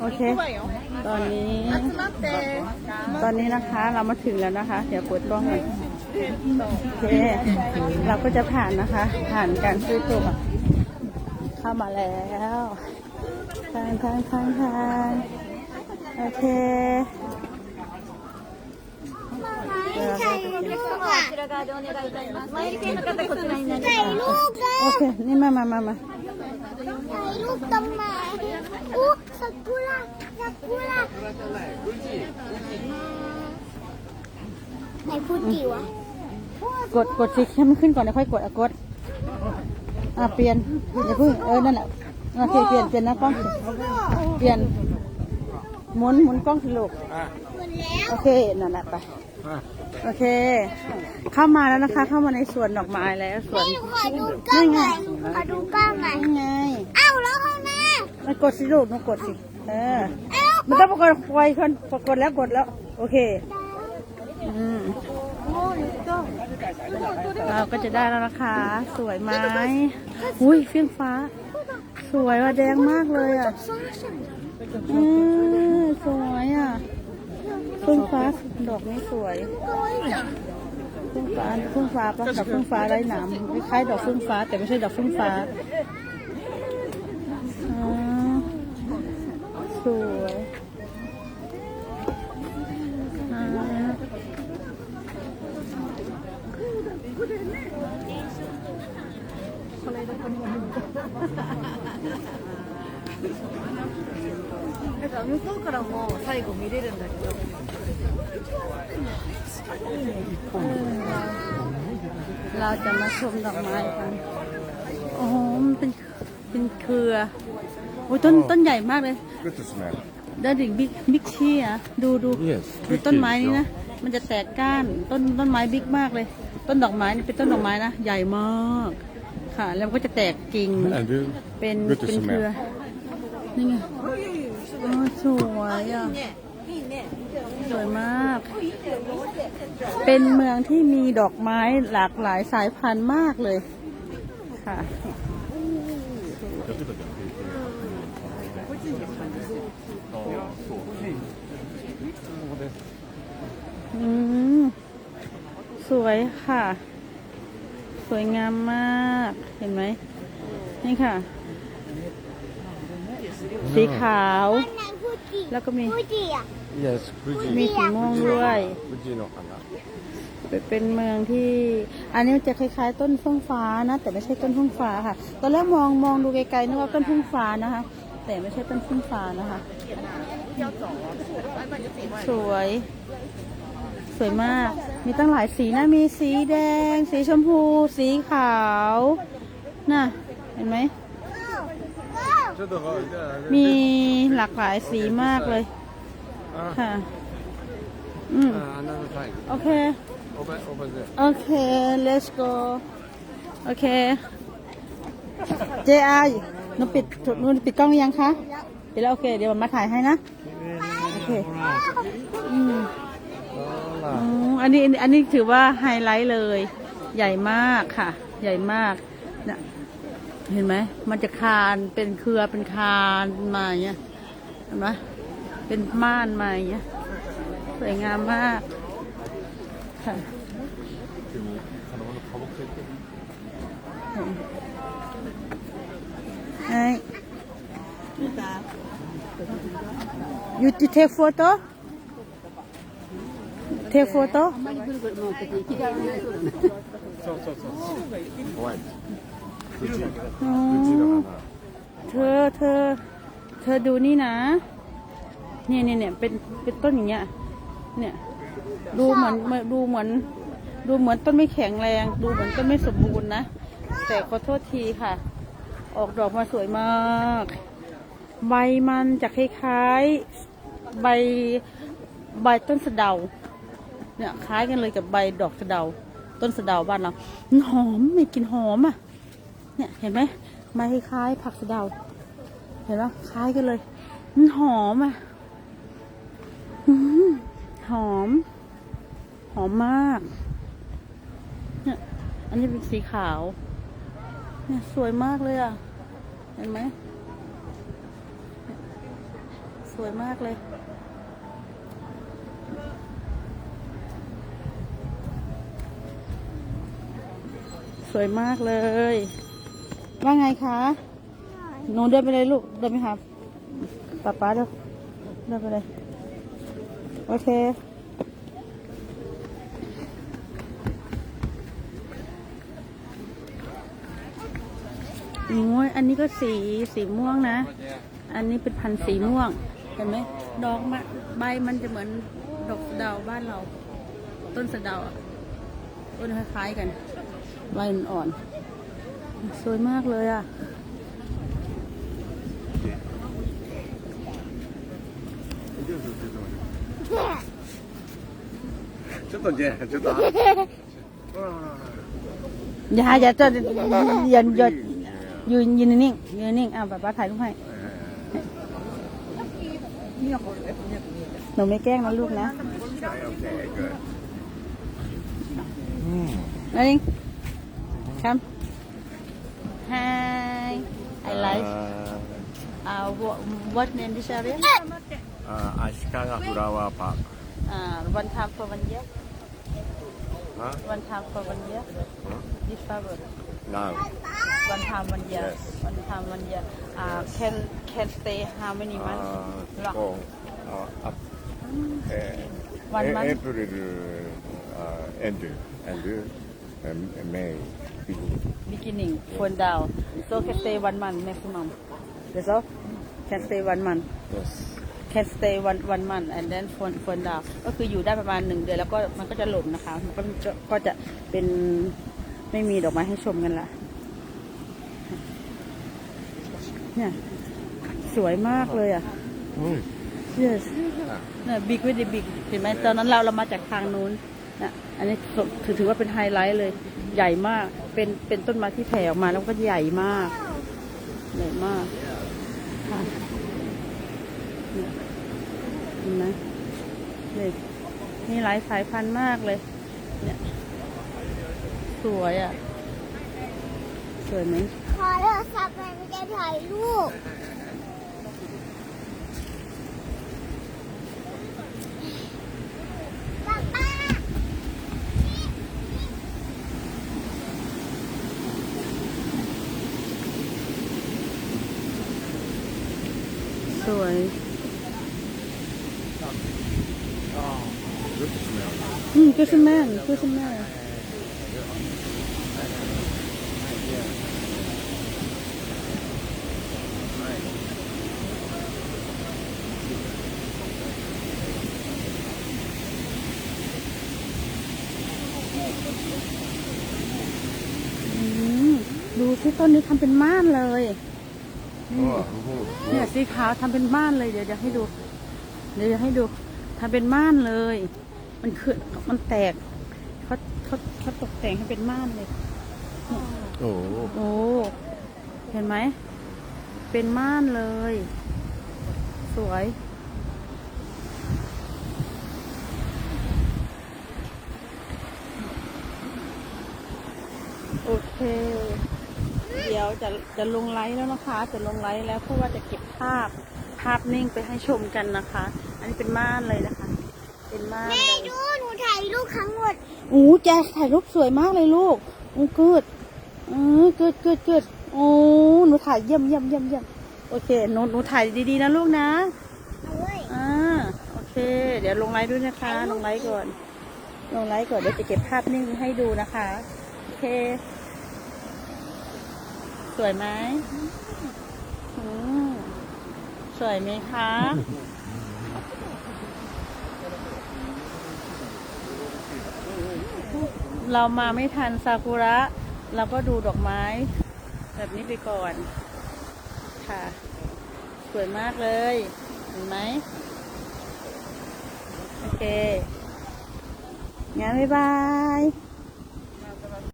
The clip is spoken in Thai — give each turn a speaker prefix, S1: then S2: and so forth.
S1: โอเค ตอนนี้ ตอนนี้นะคะเรามาถึงแล้วนะคะ เดี๋ยวเปิดกล้องหน่อยโอเค เราก็จะผ่านนะคะ ผ่านการซื้อตั๋วเข้ามาแล้วทางทางทางทางโอเคโอเค นี่มามามามา
S2: ถ่ายรูปตรงไหนอู้สักุระสักุระไหนพูดกี่วะ
S1: กดกดสิให้มันขึ้นก่อนแล้วค่อยกดอะกดอะเปลี่ยนอย่าเพิ่งเออนั่นแหละโอเคเปลี่ยนเปลี่ยนนะกล้องเปลี่ยนหมุนหมุนกล้องสิลูก
S2: หมดแล้ว
S1: โอเคนั่นแหละไปโอเค เข้ามาแล้วนะคะ เข้ามาในสวนดอกไม้แล้วสวน
S2: นี่ขอดูกล้องหน่อยขอดูกล้องหน่อย
S1: นี่ไง
S2: เอ้าแล้วข้างหน้า
S1: มันกดสิลูกมันกดสิเออ
S2: เอ้า
S1: มันต้องกดไวคนกดแล้วกดแล้ว โอเคอืมเราก็จะได้แล้วนะคะ สวยไหมอุ้ยเฟี้ยงฟ้า สวยว่ะแดงมากเลยอะอืมสวยอะเฟื่องฟ้าดอกนี้สวย เฟื่องฟ้าเฟื่องฟ้าปะดอกเฟื่องฟ้าไร้หนามคล้ายๆดอกเฟื่องฟ้า แต่ไม่ใช่ดอกเฟื่องฟ้าอ๋อสวยอ่า เราจะมาชมดอกไม้กัน โอ้โห มันเป็น เป็นเครือ โอ้ยต้น ต้นใหญ่มากเลย
S3: Good to smell.
S1: ด้านถึงบิ๊กบิ๊กชี่อะดูดู
S3: Yes,
S1: ดู
S3: big
S1: ต้นไม้
S3: trees,
S1: นี้นะ มันจะแตกก้าน ต้น ต้นไม้บิ๊กมากเลย ต้นดอกไม้นี่เป็นต้นดอกไม้นะ ใหญ่มาก ค่ะ แล้วมันก็จะแตกกิ่ง
S3: And you,
S1: เป็น
S3: good to
S1: เป็นเครือ
S3: smell.
S1: นี่ไงโอ้สวยอะ สวยมาก เป็นเมืองที่มีดอกไม้หลากหลายสายพันธุ์มากเลยค่ะอืมสวยค่ะ สวยงามมากเห็นไหมนี่ค่ะ สีขาว
S2: ไหนพูดกี่
S1: แล้วก็มี
S2: พูดกี่อะ
S3: Yes,
S1: มี
S3: Fuji.
S1: สีม่วงด้วย
S3: Fuji no kana.
S1: เป็นเมืองที่ อันนี้มันจะคล้ายๆ ต้นเฟื่องฟ้านะ แต่ไม่ใช่ต้นเฟื่องฟ้าค่ะ ตอนแรกมองมองดูไกลๆนึกว่าต้นเฟื่องฟ้านะคะ แต่ไม่ใช่ต้นเฟื่องฟ้านะคะ สวย สวยมาก มีตั้งหลายสีนะ มีสีแดง สีชมพู สีขาว น่ะ เห็นไหม มีหลากหลายสีมากเลย ค่ะ อืม
S3: Another time.
S1: โอเค
S3: Over, over there.
S1: โอเค let's go โอเค JR หนูปิดหนูปิดกล้องหรือยังคะปิดแล้วโอเค เดี๋ยวมาถ่ายให้นะ โอเค อืมอืมอันนี้ อันนี้ถือว่าไฮไลท์เลย ใหญ่มากค่ะ ใหญ่มากนะเห็นไหม มันจะคาน เป็นเครือ เป็นคานมาอย่างเงี้ย เห็นไหม เป็นม่านมาอย่างเงี้ยสวยงามมากค่ะ Hi. You to take photo? Take photo?
S3: White. Fuji.
S1: อ๋อ
S3: Fuji no kana.
S1: เธอเธอ เธอดูนี่นะ เนี่ยเนี่ยเนี่ยเป็นเป็นต้นอย่างเงี้ย เนี่ยดูเหมือนดูเหมือน ดูเหมือนต้นไม่แข็งแรง ดูเหมือนต้นไม่สมบูรณ์นะ แต่ขอโทษทีค่ะ ออกดอกมาสวยมาก ใบมันจะคล้ายๆ ใบใบต้นสะเดา เนี่ยคล้ายกันเลยกับใบดอกสะเดา ต้นสะเดาบ้านเรามันหอมไม่กลินหอมอะ เนี่ยเห็นไหมใบคล้ายๆผักสะเดา เห็นปะคล้ายกันเลยมันหอมอะอืม หอม หอมมาก เนี่ย อันนี้เป็นสีขาว เนี่ยสวยมากเลยอะ เห็นไหม สวยมากเลย สวยมากเลย ว่าไงคะ หนูเดินไปเลยลูก เดินไปครับป๊าป๊าเดินเดินไปเลย โอเค โอ้ยอันนี้ก็สีสีม่วงนะ อันนี้เป็นพันธุ์สีม่วง เห็นไหมดอกมะใบมันจะเหมือนดอกสะเดาวบ้านเรา ต้นสะเดาวอะต้นคล้ายๆกัน ใบอ่อนๆสวยมากเลยอ่ะ
S3: ちょっと
S1: 좋다 이제 좋 다. 야, 야, 저, 연, 연, 연, 연 닝, 연 닝, 아, 봐 봐, ถ่ายรูปให้หนูไม่แกล้งนะลูกนะนั่นเองครับ Hi I like uh, what, what name this area
S3: uh, Ashikaga Flower Park
S1: uh, one time for one year
S3: Huh?
S1: One time for one year. Huh? This.
S3: No.
S1: One time one year. Yes. One time one year. Uh, yes. Can can stay how many
S3: uh,
S1: months?
S3: Uh,
S1: Long.
S3: Oh, uh, up. Mm. Uh,
S1: one
S3: a-
S1: month.
S3: April uh, end and uh, um, May beginning.
S1: Beginning phone down. So can stay one month maximum. That's all. Can stay one month.
S3: Yes.
S1: Can stay one one month and then phone phone down ก็คืออยู่ได้ประมาณหนึ่งเดือนแล้วก็มันก็จะหล่นนะคะ มันก็จะก็จะเป็นไม่มีดอกไม้ให้ชมกันละเนี่ยสวยมากเลยอะ
S3: うん。
S1: yes เนี่ยบิ๊กไม่ได้บิ๊กเห็นไหมตอนนั้นเราเรามาจากทางนู้นนะอันนี้ถือถือว่าเป็นไฮไลท์เลย ใหญ่มาก เป็นเป็นต้นไม้ที่แผ่ออกมาแล้วก็ใหญ่มาก ใหญ่มากค่ะเนี่ยเห็นไหมี่มีหลายสายพันธุ์มากเลย เนี่ย สวยอะ สวยไหม
S2: ขอโทรศัพท์มันจะถ่ายรูป
S1: 응, 교수 님, 교수 님. 음, ดูที่ต้นนี้ทำเป็นม่านเลยเนี่ยสีขาวทำเป็นม่านเลย เดี๋ยวเดี๋ยวให้ดู เดี๋ยวให้ดูทำเป็นม่านเลย มันขึ้นมันแตกเขาเขาเขาตกแต่งให้เป็นม่านเลย
S3: โอ้
S1: โหเห็นไหม เป็นม่านเลย สวย โอเค เดี๋ยวจะจะลงไลฟ์แล้วนะคะ จะลงไลฟ์แล้วเพราะว่าจะเก็บภาพภาพนิ่งไปให้ชมกันนะคะ อันนี้เป็นม่านเลยนะคะ เป็นม่าน
S2: แม่
S1: เลย
S2: ดูหนูถ่ายรูปทั้งหมด
S1: โอ้แจถ่ายรูปสวยมากเลยลูกโอ้เกิดเออเกิดเกิดเกิดโอ้หนูถ่ายเยี่ยมเยี่ยมเยี่ยมเยี่ยมโอเคหนูหนูถ่ายดีๆนะลูกนะ
S2: เอาเว้ย
S1: อ่าโอเค เดี๋ยวลงไลฟ์ด้วยนะคะ ลงไลฟ์ก่อน ลงไลฟ์ก่อนเดี๋ยวจะเก็บภาพนิ่งให้ดูนะคะโอเค สวยไหมอืมสวยไหมคะ เรามาไม่ทันซากุระเราก็ดูดอกไม้ แบบนี้ไปก่อน ค่ะ สวยมากเลย เห็นไหมโอเคงั้นบ๊ายบาย